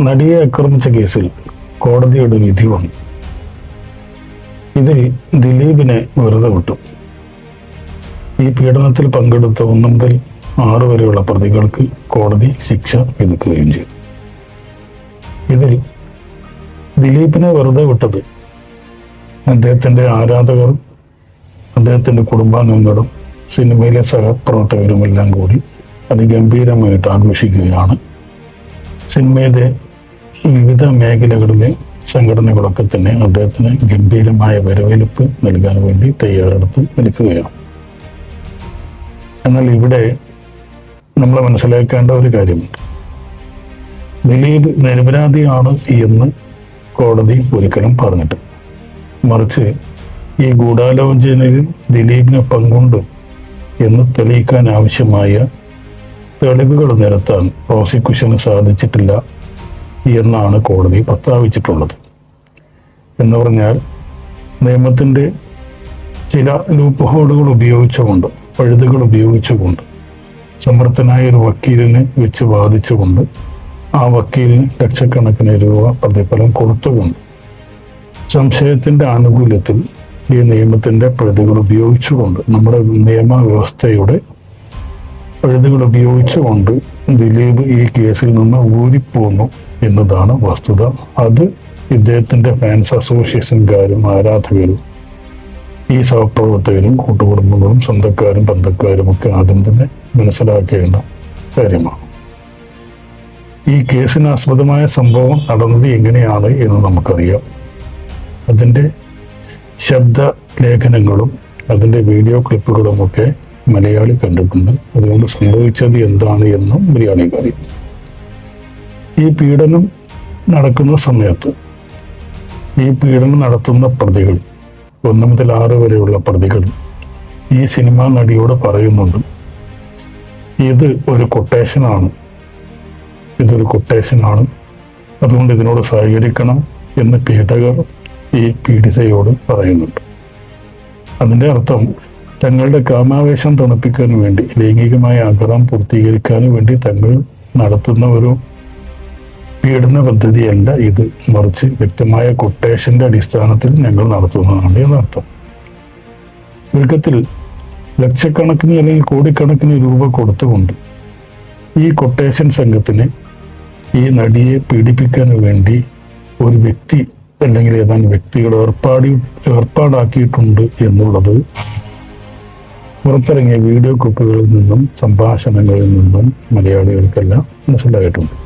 നടിയെ ആക്രമിച്ച കേസിൽ കോടതിയുടെ വിധി വന്നു. ഇതിൽ ദിലീപിനെ വെറുതെ വിട്ടു. ഈ പീഡനത്തിൽ പങ്കെടുത്ത ഒന്ന് മുതൽ ആറ് വരെയുള്ള പ്രതികൾക്ക് കോടതി ശിക്ഷ വിധിക്കുകയും ചെയ്തു. ഇതിൽ ദിലീപിനെ വെറുതെ വിട്ടത് അദ്ദേഹത്തിന്റെ ആരാധകരും അദ്ദേഹത്തിന്റെ കുടുംബാംഗങ്ങളും സിനിമയിലെ സഹപ്രവർത്തകരുമെല്ലാം കൂടി അതിഗംഭീരമായിട്ട് ആഘോഷിക്കുകയാണ്. സിനിമയിലെ വിവിധ മേഖലകളിലെ സംഘടനകളൊക്കെ തന്നെ അദ്ദേഹത്തിന് ഗംഭീരമായ വരവേൽപ്പ് നൽകാൻ വേണ്ടി തയ്യാറെടുത്ത് നിൽക്കുകയാണ്. എന്നാൽ ഇവിടെ നമ്മൾ മനസ്സിലാക്കേണ്ട ഒരു കാര്യമുണ്ട്. ദിലീപ് നിരപരാധിയാണ് എന്ന് കോടതി ഒരിക്കലും പറഞ്ഞിട്ട് മറിച്ച് ഈ ഗൂഢാലോചനയിൽ ദിലീപിനെ പങ്കുണ്ട് എന്ന് തെളിയിക്കാൻ ആവശ്യമായ തെളിവുകൾ നിരത്താൻ പ്രോസിക്യൂഷന് സാധിച്ചിട്ടില്ല എന്നാണ് കോടതി പ്രസ്താവിച്ചിട്ടുള്ളത്. എന്ന് പറഞ്ഞാൽ നിയമത്തിന്റെ ചില ലൂപ്പ് ഹോളുകൾ ഉപയോഗിച്ചുകൊണ്ട് പഴുതുകൾ ഉപയോഗിച്ചുകൊണ്ട് സമർത്ഥനായ ഒരു വക്കീലിനെ വെച്ച് വാദിച്ചുകൊണ്ട് ആ വക്കീലിന് ലക്ഷക്കണക്കിന് രൂപ പ്രതിഫലം കൊടുത്തുകൊണ്ട് സംശയത്തിന്റെ ആനുകൂല്യത്തിൽ ഈ നിയമത്തിന്റെ പഴുതുകൾ ഉപയോഗിച്ചുകൊണ്ട് നമ്മുടെ നിയമവ്യവസ്ഥയുടെ പഴുതുകൾ ഉപയോഗിച്ചുകൊണ്ട് ദിലീപ് ഈ കേസിൽ നിന്ന് ഊരിപ്പോന്നു എന്നതാണ് വസ്തുത. അത് ഇദ്ദേഹത്തിന്റെ ഫാൻസ് അസോസിയേഷൻകാരും ആരാധകരും ഈ സഹപ്രവർത്തകരും കൂട്ടുകുടുംബങ്ങളും സ്വന്തക്കാരും ബന്ധക്കാരും ഒക്കെ ആദ്യം തന്നെ മനസ്സിലാക്കേണ്ട കാര്യമാണ്. ഈ കേസിന് ആസ്പദമായ സംഭവം നടന്നത് എങ്ങനെയാണ് എന്ന് നമുക്കറിയാം. അതിന്റെ ശബ്ദ ലേഖനങ്ങളും അതിന്റെ വീഡിയോ ക്ലിപ്പുകളും ഒക്കെ മലയാളി കണ്ടിട്ടുണ്ട്. അതുകൊണ്ട് സംഭവിച്ചത് എന്താണ് എന്നും മലയാളിക്ക് അറിയാം. ഈ പീഡനം നടക്കുന്ന സമയത്ത് ഈ പീഡനം നടത്തുന്ന പ്രതികൾ ഒന്ന് മുതൽ ആറ് വരെയുള്ള പ്രതികൾ ഈ സിനിമാ നടിയോട് പറയുന്നുണ്ട് ഇത് ഒരു കൊട്ടേഷനാണ് ഇതൊരു കൊട്ടേഷനാണ് അതുകൊണ്ട് ഇതിനോട് സഹകരിക്കണം എന്ന് പീഡകർ ഈ പീഡിതയോട് പറയുന്നുണ്ട്. അതിന്റെ അർത്ഥം തങ്ങളുടെ കാമാവേശം തണുപ്പിക്കാൻ വേണ്ടി ലൈംഗികമായ ആഗ്രഹം പൂർത്തീകരിക്കാൻ വേണ്ടി തങ്ങൾ നടത്തുന്ന ഒരു പീഡന പദ്ധതിയല്ല ഇത്. മറിച്ച് വ്യക്തമായ കൊട്ടേഷന്റെ അടിസ്ഥാനത്തിൽ ഞങ്ങൾ നടത്തുന്നതാണ് എന്നർത്ഥം ചുരുക്കത്തിൽ ലക്ഷക്കണക്കിന് അല്ലെങ്കിൽ കോടിക്കണക്കിന് രൂപ കൊടുത്തുകൊണ്ട് ഈ കൊട്ടേഷൻ സംഘത്തിന് ഈ നടിയെ പീഡിപ്പിക്കാൻ വേണ്ടി ഒരു വ്യക്തി അല്ലെങ്കിൽ ഏതാനും വ്യക്തികൾ ഏർപ്പാടി ഏർപ്പാടാക്കിയിട്ടുണ്ട് എന്നുള്ളത് പുറത്തിറങ്ങിയ വീഡിയോ ക്ലിപ്പുകളിൽ നിന്നും സംഭാഷണങ്ങളിൽ നിന്നും മലയാളികൾക്കെല്ലാം മനസ്സിലായിട്ടുണ്ട്.